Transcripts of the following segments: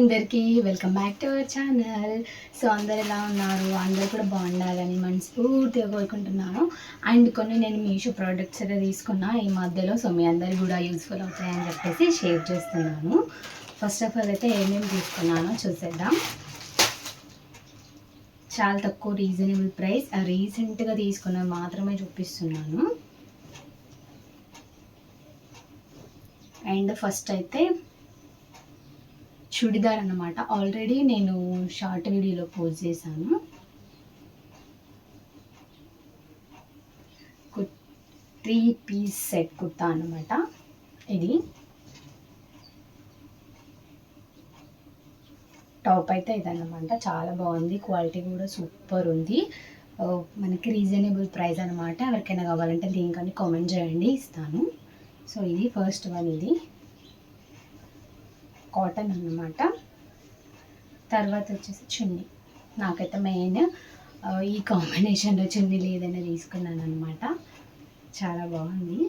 అందరికీ welcome back to our channel. So అందరు ఎలా ఉన్నారు? అందరు కూడా బాగుండాలని మనస్ఫూర్తిగా కోరుకుంటున్నాను. అండ్ కొన్ని నేను మీషో ప్రోడక్ట్స్ అయితే తీసుకున్నా. ఈ మధ్యలో సో మీ అందరికి కూడా యూస్ఫుల్ అవుతాయని చెప్పేసి షేర్ చేస్తున్నాను. ఫస్ట్ ఆఫ్ ఆల్ అయితే ఏమేమి తీసుకున్నానో చూసేద్దాం. చాలా తక్కువ రీజనబుల్ ప్రైస్ రీసెంట్గా తీసుకున్నవి మాత్రమే చూపిస్తున్నాను. అండ్ ఫస్ట్ అయితే చుడిదార్ అన్నమాట ఆల్రెడీ నేను షార్ట్ వీడియోలో పోస్ట్ చేశాను. త్రీ పీస్ సెట్ కుర్తా అనమాట ఇది. టాప్ అయితే ఇదన్నమాట. చాలా బాగుంది. క్వాలిటీ కూడా సూపర్ ఉంది. మనకి రీజనబుల్ ప్రైస్ అనమాట ఎవరికైనా కావాలంటే దీనికని కామెంట్ చేయండి ఇస్తాను. సో ఇది ఫస్ట్ వన్ ఇది. కాటన్ అన్నమాట. తర్వాత వచ్చేసి చున్నీ. నాకైతే మెయిన్ ఈ కాంబినేషన్లో చున్నీ లేదని తీసుకున్నాను అనమాట చాలా బాగుంది.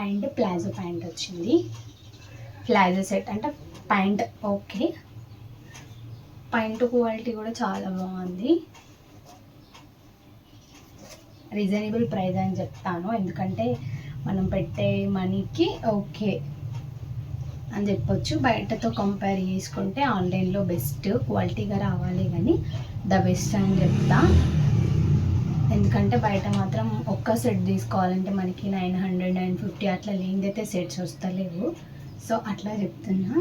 అండ్ ప్లాజో ప్యాంట్ వచ్చింది. ప్లాజో సెట్ అంటే ప్యాంట్ ఓకే. ప్యాంట్ క్వాలిటీ కూడా చాలా బాగుంది. రీజనబుల్ ప్రైస్ అని చెప్తాను. ఎందుకంటే మనం పెట్టే మనీకి ఓకే అని చెప్పొచ్చు. బయటతో కంపేర్ చేసుకుంటే ఆన్లైన్లో బెస్ట్ క్వాలిటీగా రావాలి కానీ ద బెస్ట్ అని చెప్తా. ఎందుకంటే బయట మాత్రం ఒక్క సెట్ తీసుకోవాలంటే మనకి నైన్ హండ్రెడ్ నైన్ ఫిఫ్టీ అట్లా లేనిదైతే సెట్స్ వస్తలేవు. సో అట్లా చెప్తున్నా.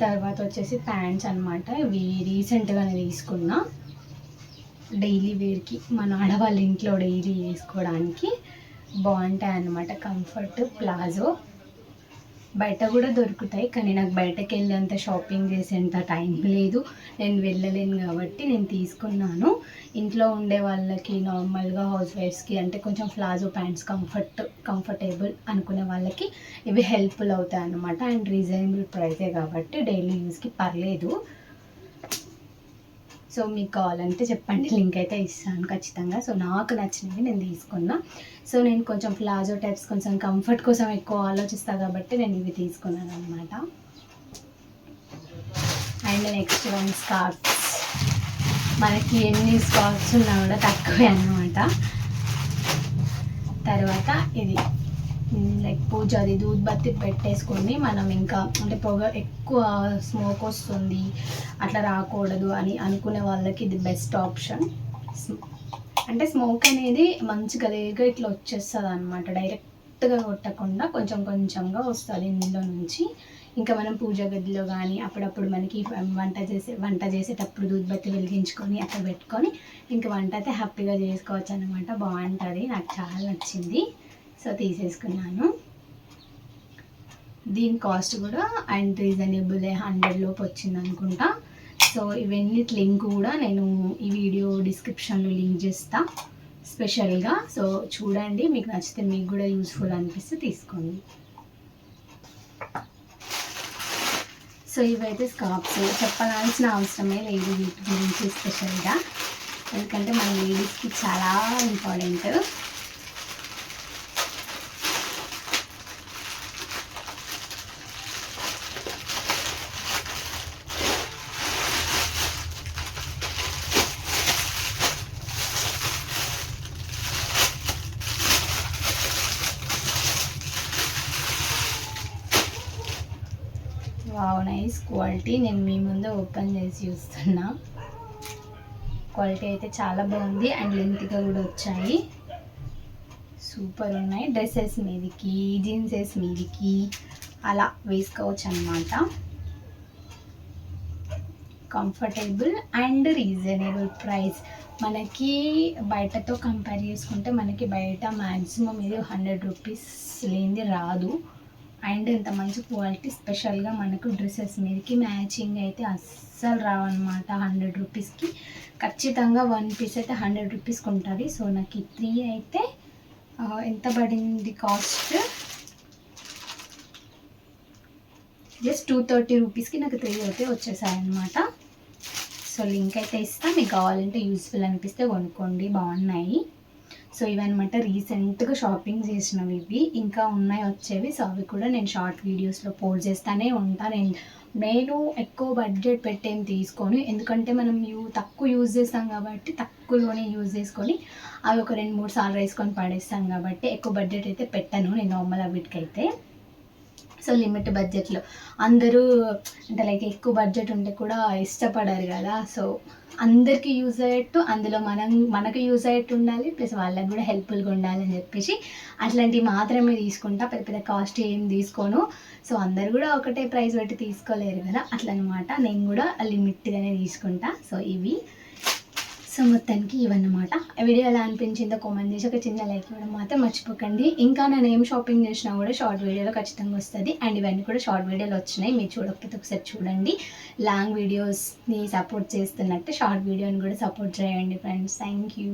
తర్వాత వచ్చేసి ప్యాంట్స్ అనమాట ఇవి రీసెంట్గానే తీసుకున్నా. డైలీ వేర్కి మన ఆడవాళ్ళ ఇంట్లో డైలీ వేసుకోవడానికి. బాగుంటాయి అన్నమాట కంఫర్ట్ ప్లాజో. బయట కూడా దొరుకుతాయి కానీ నాకు బయటకు వెళ్ళేంత షాపింగ్ చేసేంత టైం లేదు. నేను వెళ్ళలేను కాబట్టి నేను తీసుకున్నాను. ఇంట్లో ఉండే వాళ్ళకి నార్మల్గా హౌస్ వైఫ్స్కి అంటే కొంచెం ప్లాజో ప్యాంట్స్ కంఫర్ట్ కంఫర్టబుల్ అనుకునే వాళ్ళకి ఇవి హెల్ప్ఫుల్ అవుతాయి అన్నమాట అండ్ రీజనబుల్ ప్రైసే కాబట్టి డైలీ యూస్కి పర్లేదు. సో మీకు కావాలంటే చెప్పండి లింక్ అయితే ఇస్తాను ఖచ్చితంగా. సో నాకు నచ్చినవి నేను తీసుకున్నా. సో నేను కొంచెం ప్లాజో టైప్స్ కొంచెం కంఫర్ట్ కోసం ఎక్కువ ఆలోచిస్తాను కాబట్టి నేను ఇవి తీసుకున్నాను అనమాట అండ్ నెక్స్ట్ వన్ స్కార్ఫ్స్ మనకి ఎన్ని స్కార్ఫ్స్ ఉన్నా కూడా తక్కువే అన్నమాట. తర్వాత ఇది. లైక్ పూజ అది దూద్బత్తి పెట్టేసుకుని పెట్టేసుకొని మనం ఇంకా అంటే పొగ ఎక్కువ స్మోక్ వస్తుంది అట్లా రాకూడదు అని అనుకునే వాళ్ళకి ఇది బెస్ట్ ఆప్షన్ అంటే స్మోక్ అనేది మంచిగా లేగా ఇట్లా వచ్చేస్తుంది అనమాట డైరెక్ట్గా కొట్టకుండా కొంచెం కొంచెంగా వస్తుంది ఇందులో నుంచి. ఇంకా మనం పూజ గదిలో కానీ అప్పుడప్పుడు మనకి వంట చేసే వంట చేసేటప్పుడు దూద్బత్తి వెలిగించుకొని అక్కడ పెట్టుకొని ఇంకా వంట అయితే హ్యాపీగా చేసుకోవచ్చు అనమాట బాగుంటుంది. నాకు చాలా నచ్చింది. సో తీసేసుకున్నాను. దీని కాస్ట్ కూడా అండ్ రీజనబుల్ హండ్రెడ్ లోపు వచ్చింది అనుకుంటా. సో ఇవన్నీ లింక్ కూడా నేను ఈ వీడియో డిస్క్రిప్షన్లో లింక్ చేస్తా స్పెషల్గా. సో చూడండి మీకు నచ్చితే మీకు కూడా యూస్ఫుల్ అనిపిస్తే తీసుకోండి. సో ఇవైతే స్కార్ప్స్ చెప్పాల్సిన అవసరమే లేదు వీటి గురించి స్పెషల్గా. ఎందుకంటే మన లేడీస్కి చాలా ఇంపార్టెంట్. వావ్ నైస్ క్వాలిటీ నేను మీ ముందు ఓపెన్ చేసి చూస్తున్నా. క్వాలిటీ అయితే చాలా బాగుంది. అండ్ లెంత్గా కూడా వచ్చాయి. సూపర్ ఉన్నాయి. డ్రెస్సెస్ మీదికి జీన్సెస్ మీదికి అలా వేసుకోవచ్చు అనమాట కంఫర్టబుల్ అండ్ రీజనబుల్ ప్రైస్ మనకి బయటతో కంపేర్ చేసుకుంటే మనకి బయట మ్యాక్సిమం ఇది హండ్రెడ్ రూపీస్ లేనిది రాదు. అండ్ ఇంత మంచి క్వాలిటీ స్పెషల్గా మనకు డ్రెస్సెస్ మీదకి మ్యాచింగ్ అయితే అస్సలు రావన్నమాట హండ్రెడ్ రూపీస్కి. ఖచ్చితంగా వన్ పీస్ అయితే హండ్రెడ్ రూపీస్కి ఉంటుంది. సో నాకు ఈ త్రీ అయితే ఎంత పడింది కాస్ట్? జస్ట్ టూ థర్టీ రూపీస్కి నాకు త్రీ అయితే వచ్చేసాయన్నమాట. సో లింక్ అయితే ఇస్తాను మీకు కావాలంటే యూస్ఫుల్ అనిపిస్తే కొనుక్కోండి. బాగున్నాయి. సో ఇవన్నమాట రీసెంట్గా షాపింగ్ చేసినవి ఇవి. ఇంకా ఉన్నాయి వచ్చేవి. సో అవి కూడా నేను షార్ట్ వీడియోస్లో పోస్ట్ చేస్తానే ఉంటాను నేను ఎక్కువ బడ్జెట్ పెట్టేం తీసుకొని. ఎందుకంటే మనం యూ తక్కువ యూజ్ చేస్తాం కాబట్టి తక్కువలోనే యూజ్ చేసుకొని అవి ఒక రెండు మూడు సార్లు వేసుకొని పడేస్తాం కాబట్టి ఎక్కువ బడ్జెట్ అయితే పెట్టను నేను నార్మల్ వీటికైతే సో లిమిట్ బడ్జెట్లో. అందరూ అంటే లైక్ ఎక్కువ బడ్జెట్ ఉంటే కూడా ఇష్టపడరు కదా. సో అందరికీ యూజ్ అయ్యేట్టు అందులో మనం మనకు యూజ్ అయ్యేట్టు ఉండాలి ప్లస్ వాళ్ళకి కూడా హెల్ప్ఫుల్గా ఉండాలి అని చెప్పేసి అట్లాంటివి మాత్రమే తీసుకుంటా. పెద్ద పెద్ద కాస్ట్ ఏం తీసుకోను. సో అందరు కూడా ఒకటే ప్రైస్ పెట్టి తీసుకోలేరు కదా. అట్లనమాట. నేను కూడా లిమిట్గానే తీసుకుంటా. సో ఇవి సో మొత్తానికి ఇవన్నమాట వీడియో ఎలా అనిపించిందో కామెంట్ చేసి ఒక చిన్న లైక్ ఇవ్వడం మాత్రం మర్చిపోకండి. ఇంకా నేను ఏం షాపింగ్ చేసినా కూడా షార్ట్ వీడియోలో ఖచ్చితంగా వస్తుంది. అండ్ ఇవన్నీ కూడా షార్ట్ వీడియోలో వచ్చినాయి. మీరు చూడకపోతే ఒకసారి చూడండి. లాంగ్ వీడియోస్ని సపోర్ట్ చేస్తున్నట్టు షార్ట్ వీడియోని కూడా సపోర్ట్ చేయండి ఫ్రెండ్స్ థ్యాంక్ యూ